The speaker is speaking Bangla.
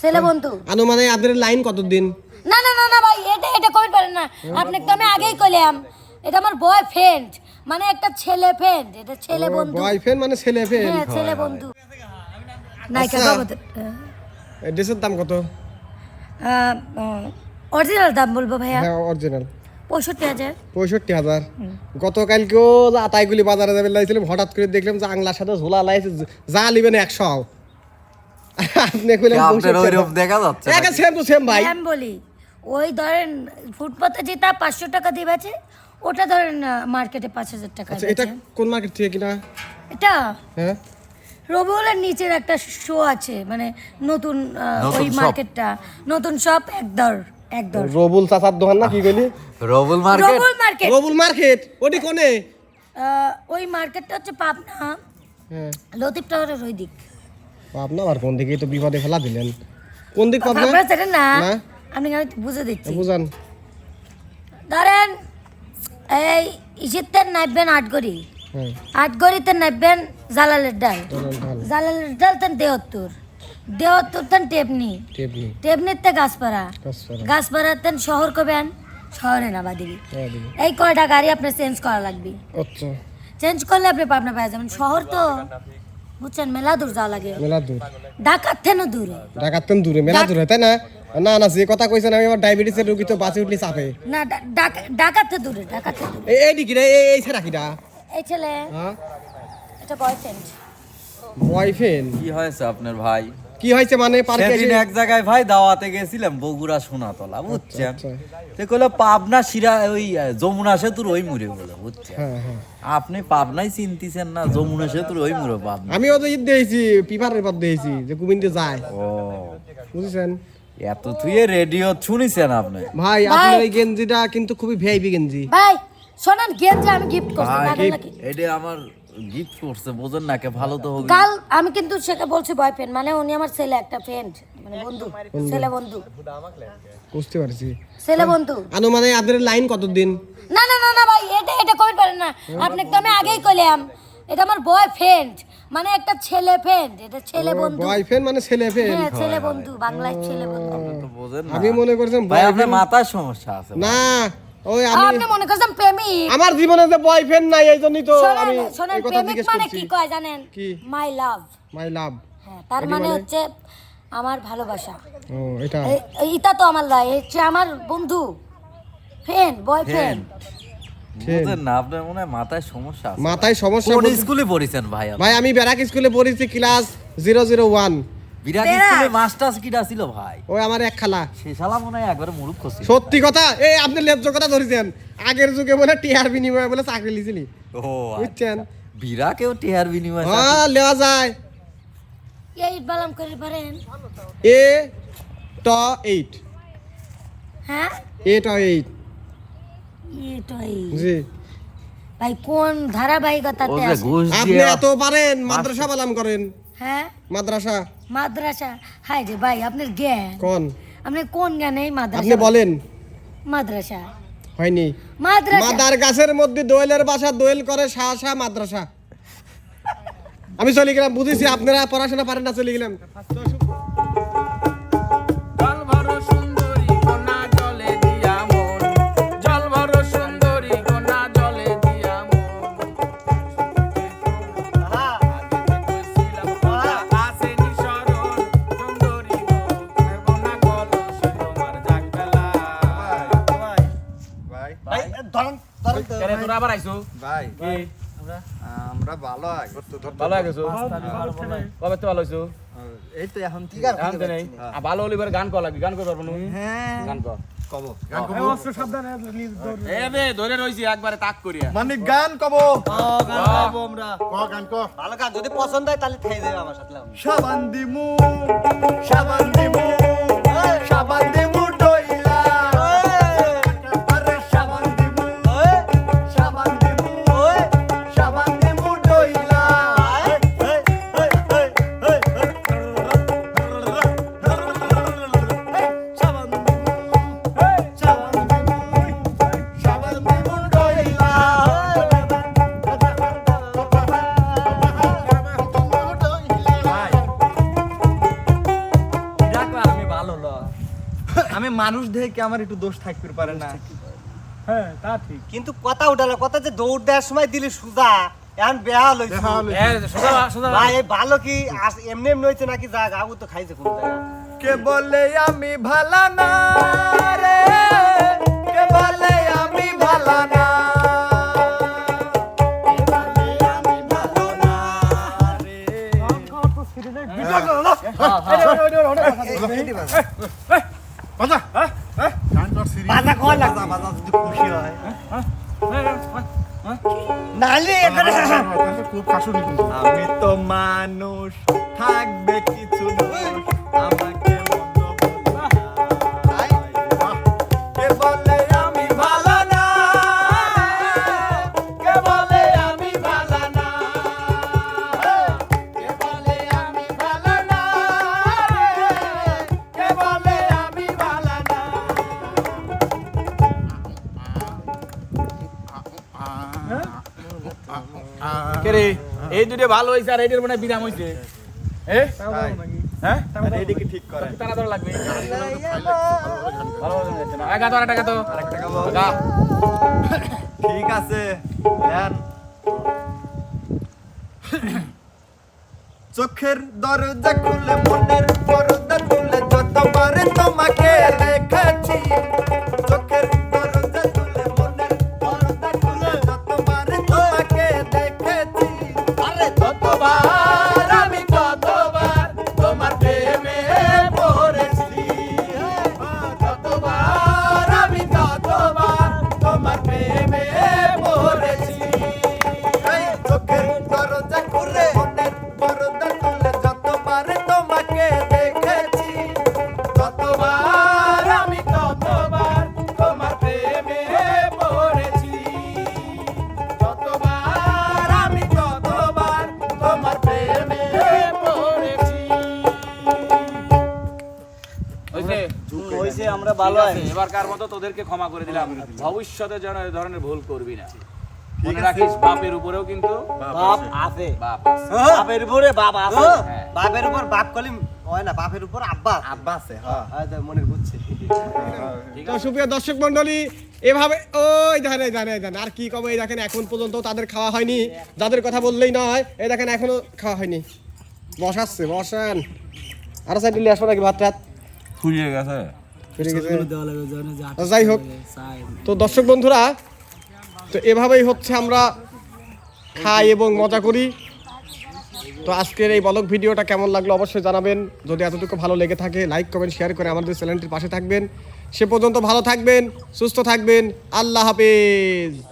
ছেলে বন্ধু। আনুমানে আপনাদের লাইন কতদিন? না না না না ভাই এটা এটা পারেন না। আপনাকে তো আমি আগেই কইলাম এটা আমার বয় ফ্রেন্ড মানে একটা ছেলে ফ্রেন্ড এটা ছেলে বন্ধু। বয়ফ্রেন্ড মানে ছেলে ফ্রেন্ড হ্যাঁ ছেলে বন্ধু। নায়িকা আচ্ছা। ড্রেসের দাম কত? অরিজিনাল দাম বলব ভাইয়া। হ্যাঁ অরিজিনাল পঁয়ষট্টি হাজার। পঁয়ষট্টি হাজার। গতকালকেও আতাইগুলি বাজারে যাবে লাইছিলাম হঠাৎ করে দেখলাম যে আংলার সাথে ঝোলা লাইছে যা লিবেন একশো। আপনি কইলেন আপনার ওইরকম দেখা যাচ্ছে একা সেম টু সেম ভাই। আমি বলি ওই ধরেন ফুটপাতে যেটা পাঁচশো টাকা দিয়ে বেচে ওটা ধরেন মার্কেটে পাঁচ হাজার টাকা আচ্ছা এটা কোন মার্কেট থেকে কিনা? এটা? হ্যাঁ। নিচের একটা শো আছে মানে নতুন ওই মার্কেটটা। নতুন শপ এক দর এক দর। রবুল চাচার দোকান না কি কইলি? রবুল মার্কেট? রবুল মার্কেট। রবুল মার্কেট? ওটি কোনে? আহ, ওই মার্কেটটা হচ্ছে পাবনা। হ্যাঁ। লতিফ টাওয়ারের ওই দিক। আর কোন দিকে তো বিপদে ফেলা দিলেন? কোন দিক পাবনা? আপনারা সেটা না। না। আমি বুঝে দিচ্ছি। বুঝান। ধরেন এই ইসিতের নাইবেন হ্যাঁ আটগড়িতে নাইবেন জালালের ডাল। জালালের ডাল। তেন দেহত্তর। দেহত্তর তেন টেপনি। টেপনি। টেপনিতে গাছপাড়া। গাছপাড়া। তেন শহর কবেন শহরে না বাদিবি দিবি এই কয়টা গাড়ি আপনার চেঞ্জ করা লাগবে? আচ্ছা। চেঞ্জ করলে আপনি পাবনা পাওয়া যাবেন। শহর তো বুঝছেন মেলা দূর যাওয়া লাগে। মেলা দূর। ঢাকার দূরে। ডাকাতেন দূরে মেলা দূরে তাই না? না না যে কথা কইছেন আমি আমার ডায়াবেটিসের রোগী তো উঠলি চাপে। না ডা- ঢাকার থেকে দূরে ঢাকার থেকে দূরে। এই এই রে এই এই ছেড়া কিরা এই ছেলে হ্যাঁ? এটা বয়ফ্রেন্ড বয়ফ্রেন্ড কি হয়েছে আপনার ভাই? কি হয়েছে মানে পার্কে সেদিন এক জায়গায় ভাই দাওয়াতে গেছিলাম বগুড়া সোনাতলা বুঝছেন? আচ্ছা। সে কইলো পাবনা শিরা ওই যমুনা সেতুর ওই মুড়ে বলে বুঝছেন? হ্যাঁ হ্যাঁ। আপনি পাবনাই চিনতেছেন না যমুনা সেতুর ওই মুড়ে পাবনা? আমিও তো ঈদ দিয়েছি পিপারের পর দিয়েছি যে কুমিন্দে যায়। ও। বুঝেছেন? এত থুয়ে রেডিও শুনিছেন আপনি? ভাই আপনার এই গেঞ্জিটা কিন্তু খুবই ভিআইপি গেঞ্জি। ভাই শোনেন গেঞ্জি আমি গিফট করছি ভাই এটা আমার গিফট করছে বোঝেন না কে ভালো তো হবে কাল আমি কিন্তু সেটা বলছি বয়ফ্রেন্ড মানে উনি আমার ছেলে একটা ফ্রেন্ড মানে বন্ধু ছেলে বন্ধু। বুঝতে পারছি। ছেলে বন্ধু। আনুমানে আপনাদের লাইন কতদিন? না না না না ভাই এটা এটা কইতে পারেন না। আপনাকে তো আমি আগেই কইলাম এটা আমার বয়ফ্রেন্ড মানে একটা ছেলে ফ্রেন্ড এটা ছেলে বন্ধু। বয়ফ্রেন্ড মানে ছেলে ফ্রেন্ড হ্যাঁ ছেলে বন্ধু বাংলায় ছেলে বন্ধু। তো বোঝেন না। আমি মনে করছিলাম ভাই আপনার মাথার সমস্যা আছে না। ওই আমি আপনি মনে করছেন প্রেমিক? আমার জীবনে যে বয়ফ্রেন্ড নাই এই জন্যই তো আমি শোনেন প্রেমিক মানে কি কয় জানেন? কি? মাই লাভ মাই লাভ হ্যাঁ তার মানে হচ্ছে আমার ভালোবাসা। ও এটা। এটা তো আমার লাই হচ্ছে আমার বন্ধু ফ্রেন্ড বয়ফ্রেন্ড বুঝেন মনে হয় মাথায় সমস্যা মাথায় সমস্যা স্কুলে পড়েছেন ভাই ভাই আমি ব্যারাক স্কুলে পড়েছি ক্লাস জিরো জিরো ওয়ান বিরাট স্কুলে মাস্টার কিটা ছিল ভাই। ওই আমার এক খালা। সে শালা মনে হয় একবারে মুরুক্ষ ছিল সত্যি কথা এই আপনি লেপজ কথা ধরেছেন। আগের যুগে বলে টিয়ার বিনিময়ে বলে চাকরি লিছিলি। ও বুঝছেন? বিরাকেও টেহার বিনিময় হ্যাঁ লেওয়া যায়। এই বালাম করে পারেন। এ ট এইট। হ্যাঁ? এ ট এইট। এটাই জি। ভাই কোন ধারাবাহিকতাতে আপনি এত পারেন মাদ্রাসা বালাম করেন। হ্যাঁ? মাদ্রাসা? মাদ্রাসা? হাই রে ভাই আপনার জ্ঞান। কোন? আপনি কোন জ্ঞান এই মাদ্রাসা? বলেন। মাদ্রাসা। হয়নি। মাদ্রাসা। মাদার গাছের মধ্যে দোয়েলের বাসা দোয়েল করে শাহ শাহ মাদ্রাসা। আমি চলে গেলাম বুঝেছি আপনারা পড়াশোনা পারেন না চলে গেলাম। আবার আইছো? ভাই কি? আমরা ভালো আছি? ভালো আইছো কবে তো ভালো হইছো এই তো এখন ঠিক গান তো নেই। ভালো হলে গান কর লাগবে গান করতে পারব হ্যাঁ। গান কর। মানে সাবান দিমু সাবান দিমু সাবান মানুষ দেখে আমার একটু দোষ থাকতে পারে না। হ্যাঁ তা ঠিক। কিন্তু কথা উঠালো কথা যে দৌড় দেওয়ার সময় দিলি সুজা এখন বেহাল হইছে। এ, সোজা বা, সোজা বা। ভাই ভালো কি এমনি এমনি হইছে নাকি? যা গাবু তো খাইছে কোন কে বলে আমি ভালো না রে? হয়। নালে এখানে আমি তো মানুষ থাকবে কিছু দোষ, কে রে? এই দুটো ভালো হয়েছে আর এইটার মানে বিরাম এ? হ্যাঁ? এদিকে ঠিক করে তারা ধর লাগবে। ভালো ভালো যাচ্ছে না একা তো। আরেকটা গা তো ঠিক আছে দেন। চোখের দরজা খুলে মনের পর্দা খুলে যতবার তোমাকে দেখেছি ভালো আছি এবারকার মতো তোদেরকে ক্ষমা করে দিলাম। ভবিষ্যতে যেন এই ধরনের ভুল করবি না। মনে রাখিস বাপের উপরেও কিন্তু বাপ আছে। বাপ বাপের উপরে বাপ আছে। হ্যাঁ। বাপের উপর বাপ কলি হয় না বাপের উপর আব্বা আব্বা আছে হ্যাঁ। মনে বুঝছে। তো সুপ্রিয় দর্শক মন্ডলী এভাবে ওই দেখেন এই দেখেন দেখেন আর কি কবে এই দেখেন এখন পর্যন্ত তাদের খাওয়া হয়নি। যাদের কথা বললেই নয় এই দেখেন এখনও খাওয়া হয়নি। বসাচ্ছে বসান। আরও সাইড দিলে আসব নাকি ভাত টাত ফুরিয়ে গেছে। যাই হোক তো দর্শক বন্ধুরা তো এভাবেই হচ্ছে আমরা খাই এবং মজা করি। তো আজকের এই বলক ভিডিওটা কেমন লাগল অবশ্যই জানাবেন। যদি এতটুকু ভালো লেগে থাকে লাইক কমেন্ট শেয়ার করে আমাদের চ্যানেলটির পাশে থাকবেন। সে পর্যন্ত ভালো থাকবেন সুস্থ থাকবেন। আল্লাহ হাফেজ।